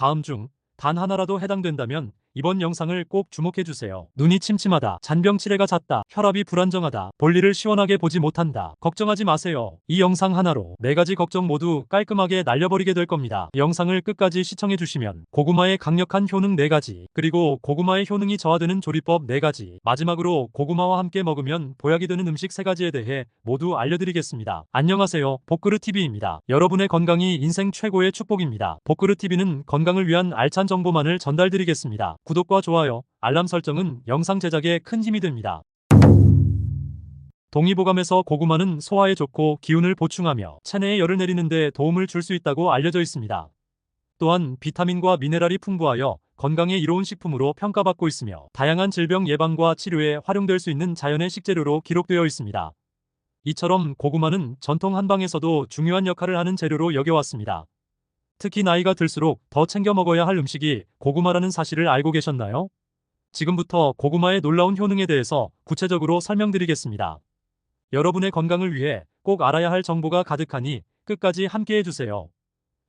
다음 중 단 하나라도 해당된다면 이번 영상을 꼭 주목해주세요. 눈이 침침하다, 잔병치레가 잦다, 혈압이 불안정하다, 볼일을 시원하게 보지 못한다. 걱정하지 마세요. 이 영상 하나로 네 가지 걱정 모두 깔끔하게 날려버리게 될 겁니다. 영상을 끝까지 시청해주시면 고구마의 강력한 효능 4가지, 그리고 고구마의 효능이 저하되는 조리법 4가지, 마지막으로 고구마와 함께 먹으면 보약이 되는 음식 3가지에 대해 모두 알려드리겠습니다. 안녕하세요. 복그르TV입니다. 여러분의 건강이 인생 최고의 축복입니다. 복그르TV는 건강을 위한 알찬 정보만을 전달드리겠습니다. 구독과 좋아요, 알람 설정은 영상 제작에 큰 힘이 됩니다. 동의보감에서 고구마는 소화에 좋고 기운을 보충하며 체내에 열을 내리는데 도움을 줄 수 있다고 알려져 있습니다. 또한 비타민과 미네랄이 풍부하여 건강에 이로운 식품으로 평가받고 있으며 다양한 질병 예방과 치료에 활용될 수 있는 자연의 식재료로 기록되어 있습니다. 이처럼 고구마는 전통 한방에서도 중요한 역할을 하는 재료로 여겨왔습니다. 특히 나이가 들수록 더 챙겨 먹어야 할 음식이 고구마라는 사실을 알고 계셨나요? 지금부터 고구마의 놀라운 효능에 대해서 구체적으로 설명드리겠습니다. 여러분의 건강을 위해 꼭 알아야 할 정보가 가득하니 끝까지 함께 해주세요.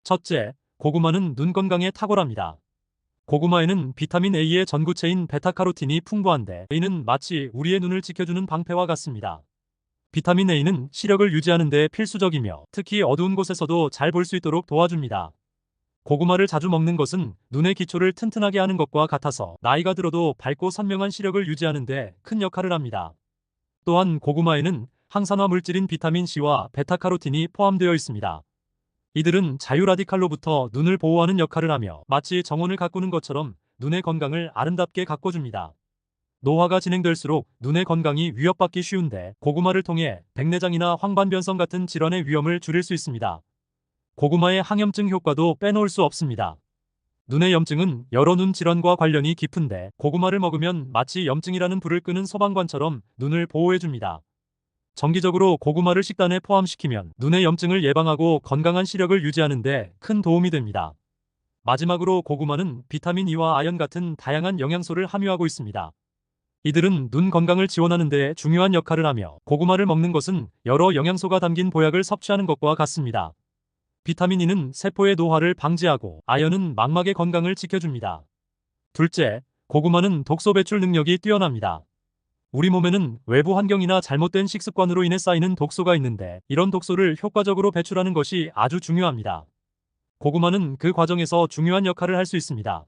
첫째, 고구마는 눈 건강에 탁월합니다. 고구마에는 비타민 A의 전구체인 베타카로틴이 풍부한데 A는 마치 우리의 눈을 지켜주는 방패와 같습니다. 비타민 A는 시력을 유지하는 데 필수적이며 특히 어두운 곳에서도 잘 볼 수 있도록 도와줍니다. 고구마를 자주 먹는 것은 눈의 기초를 튼튼하게 하는 것과 같아서 나이가 들어도 밝고 선명한 시력을 유지하는 데 큰 역할을 합니다. 또한 고구마에는 항산화 물질인 비타민 C와 베타카로틴이 포함되어 있습니다. 이들은 자유라디칼로부터 눈을 보호하는 역할을 하며 마치 정원을 가꾸는 것처럼 눈의 건강을 아름답게 가꿔줍니다. 노화가 진행될수록 눈의 건강이 위협받기 쉬운데 고구마를 통해 백내장이나 황반변성 같은 질환의 위험을 줄일 수 있습니다. 고구마의 항염증 효과도 빼놓을 수 없습니다. 눈의 염증은 여러 눈 질환과 관련이 깊은데 고구마를 먹으면 마치 염증이라는 불을 끄는 소방관처럼 눈을 보호해줍니다. 정기적으로 고구마를 식단에 포함시키면 눈의 염증을 예방하고 건강한 시력을 유지하는 데 큰 도움이 됩니다. 마지막으로 고구마는 비타민 E와 아연 같은 다양한 영양소를 함유하고 있습니다. 이들은 눈 건강을 지원하는 데 중요한 역할을 하며 고구마를 먹는 것은 여러 영양소가 담긴 보약을 섭취하는 것과 같습니다. 비타민 E는 세포의 노화를 방지하고 아연은 망막의 건강을 지켜줍니다. 둘째, 고구마는 독소 배출 능력이 뛰어납니다. 우리 몸에는 외부 환경이나 잘못된 식습관으로 인해 쌓이는 독소가 있는데 이런 독소를 효과적으로 배출하는 것이 아주 중요합니다. 고구마는 그 과정에서 중요한 역할을 할 수 있습니다.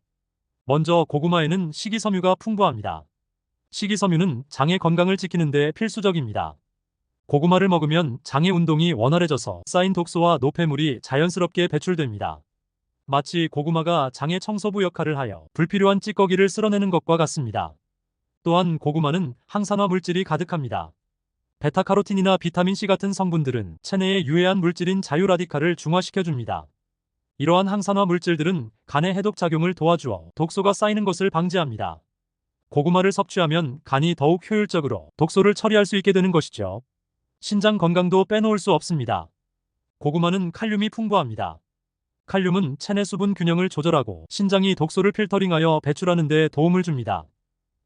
먼저 고구마에는 식이섬유가 풍부합니다. 식이섬유는 장의 건강을 지키는 데 필수적입니다. 고구마를 먹으면 장의 운동이 원활해져서 쌓인 독소와 노폐물이 자연스럽게 배출됩니다. 마치 고구마가 장의 청소부 역할을 하여 불필요한 찌꺼기를 쓸어내는 것과 같습니다. 또한 고구마는 항산화 물질이 가득합니다. 베타카로틴이나 비타민C 같은 성분들은 체내에 유해한 물질인 자유라디칼을 중화시켜줍니다. 이러한 항산화 물질들은 간의 해독 작용을 도와주어 독소가 쌓이는 것을 방지합니다. 고구마를 섭취하면 간이 더욱 효율적으로 독소를 처리할 수 있게 되는 것이죠. 신장 건강도 빼놓을 수 없습니다. 고구마는 칼륨이 풍부합니다. 칼륨은 체내 수분 균형을 조절하고 신장이 독소를 필터링하여 배출하는 데 도움을 줍니다.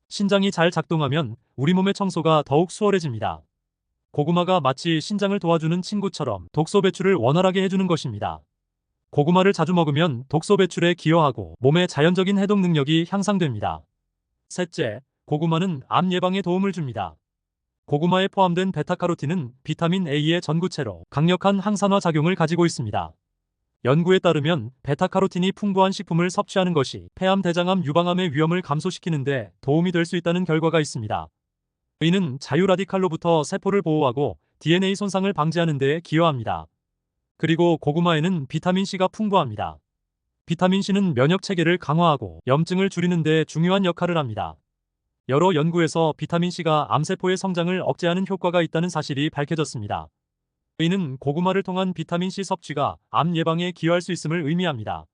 신장이 잘 작동하면 우리 몸의 청소가 더욱 수월해집니다. 고구마가 마치 신장을 도와주는 친구처럼 독소 배출을 원활하게 해주는 것입니다. 고구마를 자주 먹으면 독소 배출에 기여하고 몸의 자연적인 해독 능력이 향상됩니다. 셋째, 고구마는 암 예방에 도움을 줍니다. 고구마에 포함된 베타카로틴은 비타민 A의 전구체로 강력한 항산화 작용을 가지고 있습니다. 연구에 따르면 베타카로틴이 풍부한 식품을 섭취하는 것이 폐암 대장암 유방암의 위험을 감소시키는 데 도움이 될 수 있다는 결과가 있습니다. 이는 자유라디칼로부터 세포를 보호하고 DNA 손상을 방지하는 데 기여합니다. 그리고 고구마에는 비타민C가 풍부합니다. 비타민C는 면역 체계를 강화하고 염증을 줄이는 데 중요한 역할을 합니다. 여러 연구에서 비타민C가 암세포의 성장을 억제하는 효과가 있다는 사실이 밝혀졌습니다. 이는 고구마를 통한 비타민C 섭취가 암 예방에 기여할 수 있음을 의미합니다.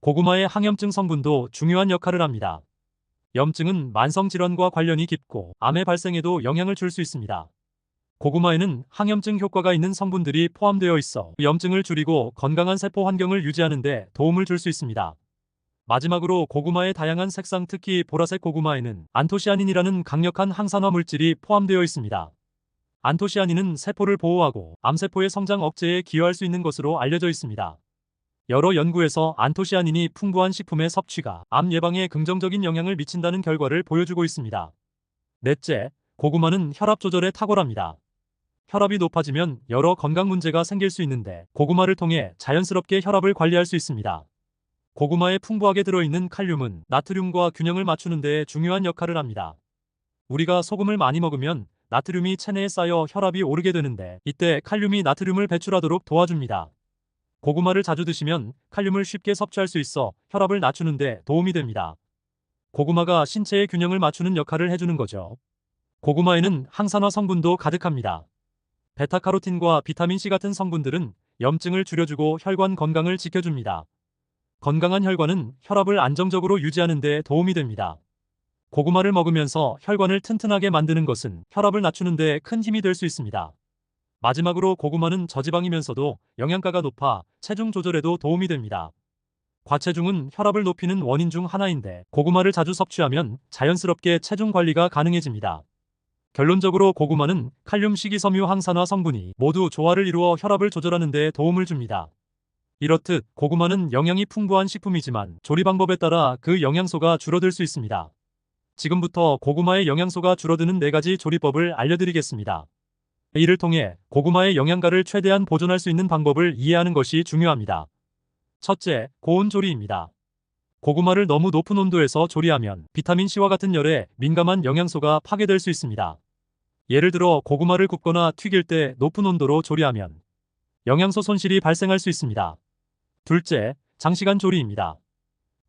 고구마의 항염증 성분도 중요한 역할을 합니다. 염증은 만성 질환과 관련이 깊고 암의 발생에도 영향을 줄 수 있습니다. 고구마에는 항염증 효과가 있는 성분들이 포함되어 있어 염증을 줄이고 건강한 세포 환경을 유지하는 데 도움을 줄 수 있습니다. 마지막으로 고구마의 다양한 색상 특히 보라색 고구마에는 안토시아닌이라는 강력한 항산화 물질이 포함되어 있습니다. 안토시아닌은 세포를 보호하고 암세포의 성장 억제에 기여할 수 있는 것으로 알려져 있습니다. 여러 연구에서 안토시아닌이 풍부한 식품의 섭취가 암 예방에 긍정적인 영향을 미친다는 결과를 보여주고 있습니다. 넷째, 고구마는 혈압 조절에 탁월합니다. 혈압이 높아지면 여러 건강 문제가 생길 수 있는데 고구마를 통해 자연스럽게 혈압을 관리할 수 있습니다. 고구마에 풍부하게 들어있는 칼륨은 나트륨과 균형을 맞추는 데 중요한 역할을 합니다. 우리가 소금을 많이 먹으면 나트륨이 체내에 쌓여 혈압이 오르게 되는데 이때 칼륨이 나트륨을 배출하도록 도와줍니다. 고구마를 자주 드시면 칼륨을 쉽게 섭취할 수 있어 혈압을 낮추는 데 도움이 됩니다. 고구마가 신체의 균형을 맞추는 역할을 해주는 거죠. 고구마에는 항산화 성분도 가득합니다. 베타카로틴과 비타민C 같은 성분들은 염증을 줄여주고 혈관 건강을 지켜줍니다. 건강한 혈관은 혈압을 안정적으로 유지하는 데 도움이 됩니다. 고구마를 먹으면서 혈관을 튼튼하게 만드는 것은 혈압을 낮추는 데 큰 힘이 될 수 있습니다. 마지막으로 고구마는 저지방이면서도 영양가가 높아 체중 조절에도 도움이 됩니다. 과체중은 혈압을 높이는 원인 중 하나인데 고구마를 자주 섭취하면 자연스럽게 체중 관리가 가능해집니다. 결론적으로 고구마는 칼륨 식이섬유 항산화 성분이 모두 조화를 이루어 혈압을 조절하는 데 도움을 줍니다. 이렇듯 고구마는 영양이 풍부한 식품이지만 조리 방법에 따라 그 영양소가 줄어들 수 있습니다. 지금부터 고구마의 영양소가 줄어드는 4가지 조리법을 알려드리겠습니다. 이를 통해 고구마의 영양가를 최대한 보존할 수 있는 방법을 이해하는 것이 중요합니다. 첫째, 고온 조리입니다. 고구마를 너무 높은 온도에서 조리하면 비타민C와 같은 열에 민감한 영양소가 파괴될 수 있습니다. 예를 들어 고구마를 굽거나 튀길 때 높은 온도로 조리하면 영양소 손실이 발생할 수 있습니다. 둘째, 장시간 조리입니다.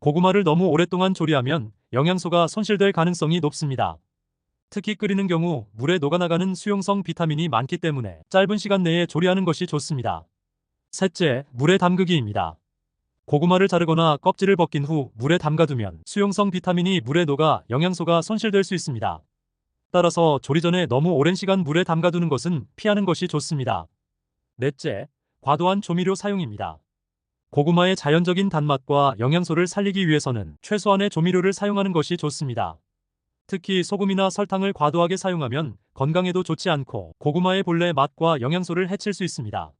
고구마를 너무 오랫동안 조리하면 영양소가 손실될 가능성이 높습니다. 특히 끓이는 경우 물에 녹아나가는 수용성 비타민이 많기 때문에 짧은 시간 내에 조리하는 것이 좋습니다. 셋째, 물에 담그기입니다. 고구마를 자르거나 껍질을 벗긴 후 물에 담가두면 수용성 비타민이 물에 녹아 영양소가 손실될 수 있습니다. 따라서 조리 전에 너무 오랜 시간 물에 담가두는 것은 피하는 것이 좋습니다. 넷째, 과도한 조미료 사용입니다. 고구마의 자연적인 단맛과 영양소를 살리기 위해서는 최소한의 조미료를 사용하는 것이 좋습니다. 특히 소금이나 설탕을 과도하게 사용하면 건강에도 좋지 않고 고구마의 본래 맛과 영양소를 해칠 수 있습니다.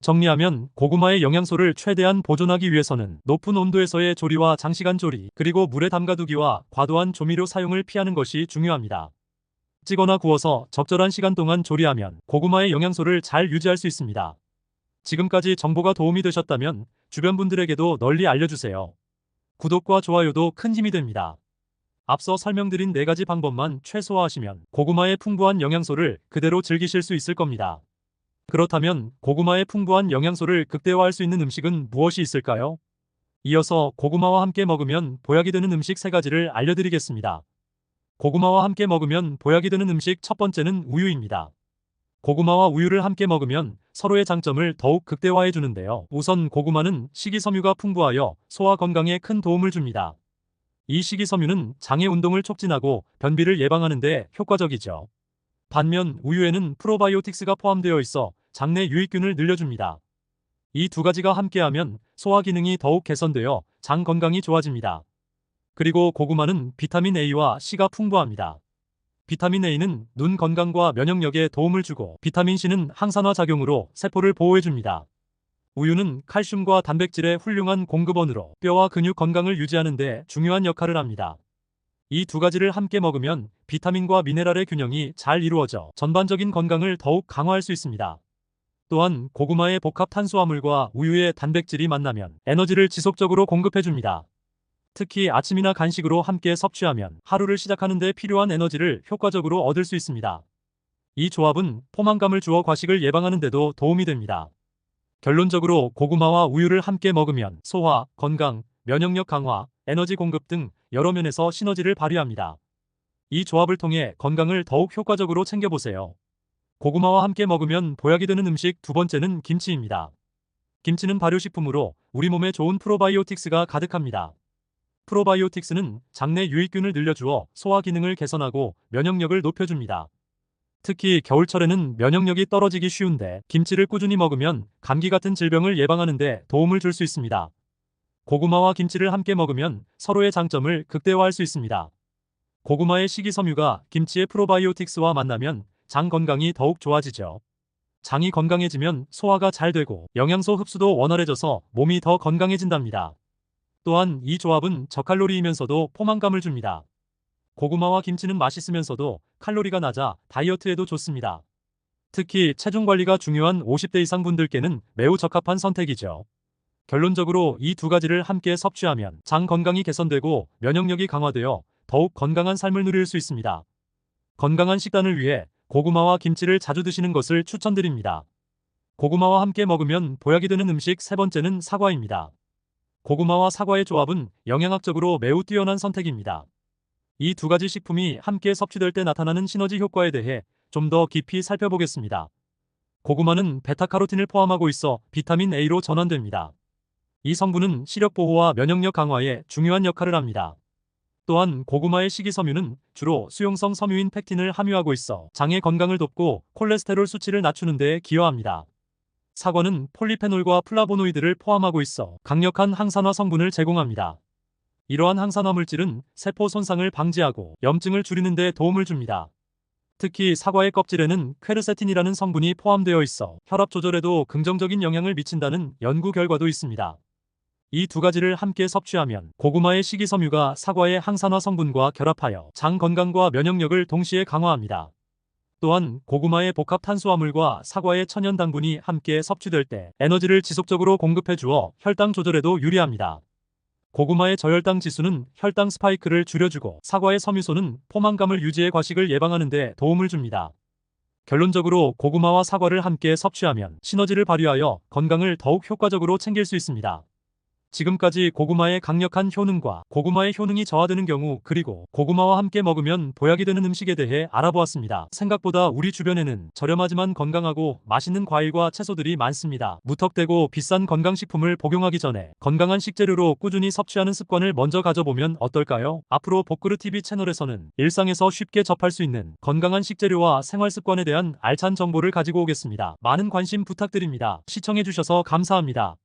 정리하면 고구마의 영양소를 최대한 보존하기 위해서는 높은 온도에서의 조리와 장시간 조리, 그리고 물에 담가두기와 과도한 조미료 사용을 피하는 것이 중요합니다. 찌거나 구워서 적절한 시간 동안 조리하면 고구마의 영양소를 잘 유지할 수 있습니다. 지금까지 정보가 도움이 되셨다면 주변 분들에게도 널리 알려주세요. 구독과 좋아요도 큰 힘이 됩니다. 앞서 설명드린 4가지 방법만 최소화하시면 고구마의 풍부한 영양소를 그대로 즐기실 수 있을 겁니다. 그렇다면 고구마의 풍부한 영양소를 극대화할 수 있는 음식은 무엇이 있을까요? 이어서 고구마와 함께 먹으면 보약이 되는 음식 3가지를 알려드리겠습니다. 고구마와 함께 먹으면 보약이 되는 음식 첫 번째는 우유입니다. 고구마와 우유를 함께 먹으면 서로의 장점을 더욱 극대화해 주는데요. 우선 고구마는 식이섬유가 풍부하여 소화 건강에 큰 도움을 줍니다. 이 식이섬유는 장의 운동을 촉진하고 변비를 예방하는 데 효과적이죠. 반면 우유에는 프로바이오틱스가 포함되어 있어 장내 유익균을 늘려줍니다. 이 두 가지가 함께하면 소화 기능이 더욱 개선되어 장 건강이 좋아집니다. 그리고 고구마는 비타민 A와 C가 풍부합니다. 비타민 A는 눈 건강과 면역력에 도움을 주고 비타민 C는 항산화 작용으로 세포를 보호해줍니다. 우유는 칼슘과 단백질의 훌륭한 공급원으로 뼈와 근육 건강을 유지하는 데 중요한 역할을 합니다. 이 두 가지를 함께 먹으면 비타민과 미네랄의 균형이 잘 이루어져 전반적인 건강을 더욱 강화할 수 있습니다. 또한 고구마의 복합 탄수화물과 우유의 단백질이 만나면 에너지를 지속적으로 공급해줍니다. 특히 아침이나 간식으로 함께 섭취하면 하루를 시작하는 데 필요한 에너지를 효과적으로 얻을 수 있습니다. 이 조합은 포만감을 주어 과식을 예방하는 데도 도움이 됩니다. 결론적으로 고구마와 우유를 함께 먹으면 소화, 건강, 면역력 강화, 에너지 공급 등 여러 면에서 시너지를 발휘합니다. 이 조합을 통해 건강을 더욱 효과적으로 챙겨보세요. 고구마와 함께 먹으면 보약이 되는 음식 두 번째는 김치입니다. 김치는 발효식품으로 우리 몸에 좋은 프로바이오틱스가 가득합니다. 프로바이오틱스는 장내 유익균을 늘려주어 소화 기능을 개선하고 면역력을 높여줍니다. 특히 겨울철에는 면역력이 떨어지기 쉬운데 김치를 꾸준히 먹으면 감기 같은 질병을 예방하는 데 도움을 줄 수 있습니다. 고구마와 김치를 함께 먹으면 서로의 장점을 극대화할 수 있습니다. 고구마의 식이섬유가 김치의 프로바이오틱스와 만나면 장 건강이 더욱 좋아지죠. 장이 건강해지면 소화가 잘 되고 영양소 흡수도 원활해져서 몸이 더 건강해진답니다. 또한 이 조합은 저칼로리이면서도 포만감을 줍니다. 고구마와 김치는 맛있으면서도 칼로리가 낮아 다이어트에도 좋습니다. 특히 체중 관리가 중요한 50대 이상 분들께는 매우 적합한 선택이죠. 결론적으로 이 두 가지를 함께 섭취하면 장 건강이 개선되고 면역력이 강화되어 더욱 건강한 삶을 누릴 수 있습니다. 건강한 식단을 위해 고구마와 김치를 자주 드시는 것을 추천드립니다. 고구마와 함께 먹으면 보약이 되는 음식 세 번째는 사과입니다. 고구마와 사과의 조합은 영양학적으로 매우 뛰어난 선택입니다. 이 두 가지 식품이 함께 섭취될 때 나타나는 시너지 효과에 대해 좀 더 깊이 살펴보겠습니다. 고구마는 베타카로틴을 포함하고 있어 비타민 A로 전환됩니다. 이 성분은 시력 보호와 면역력 강화에 중요한 역할을 합니다. 또한 고구마의 식이섬유는 주로 수용성 섬유인 팩틴을 함유하고 있어 장의 건강을 돕고 콜레스테롤 수치를 낮추는 데 기여합니다. 사과는 폴리페놀과 플라보노이드를 포함하고 있어 강력한 항산화 성분을 제공합니다. 이러한 항산화 물질은 세포 손상을 방지하고 염증을 줄이는 데 도움을 줍니다. 특히 사과의 껍질에는 퀘르세틴이라는 성분이 포함되어 있어 혈압 조절에도 긍정적인 영향을 미친다는 연구 결과도 있습니다. 이 두 가지를 함께 섭취하면 고구마의 식이섬유가 사과의 항산화 성분과 결합하여 장 건강과 면역력을 동시에 강화합니다. 또한 고구마의 복합 탄수화물과 사과의 천연 당분이 함께 섭취될 때 에너지를 지속적으로 공급해 주어 혈당 조절에도 유리합니다. 고구마의 저혈당 지수는 혈당 스파이크를 줄여주고 사과의 섬유소는 포만감을 유지해 과식을 예방하는 데 도움을 줍니다. 결론적으로 고구마와 사과를 함께 섭취하면 시너지를 발휘하여 건강을 더욱 효과적으로 챙길 수 있습니다. 지금까지 고구마의 강력한 효능과 고구마의 효능이 저하되는 경우 그리고 고구마와 함께 먹으면 보약이 되는 음식에 대해 알아보았습니다. 생각보다 우리 주변에는 저렴하지만 건강하고 맛있는 과일과 채소들이 많습니다. 무턱대고 비싼 건강식품을 복용하기 전에 건강한 식재료로 꾸준히 섭취하는 습관을 먼저 가져보면 어떨까요? 앞으로 복그르TV 채널에서는 일상에서 쉽게 접할 수 있는 건강한 식재료와 생활 습관에 대한 알찬 정보를 가지고 오겠습니다. 많은 관심 부탁드립니다. 시청해주셔서 감사합니다.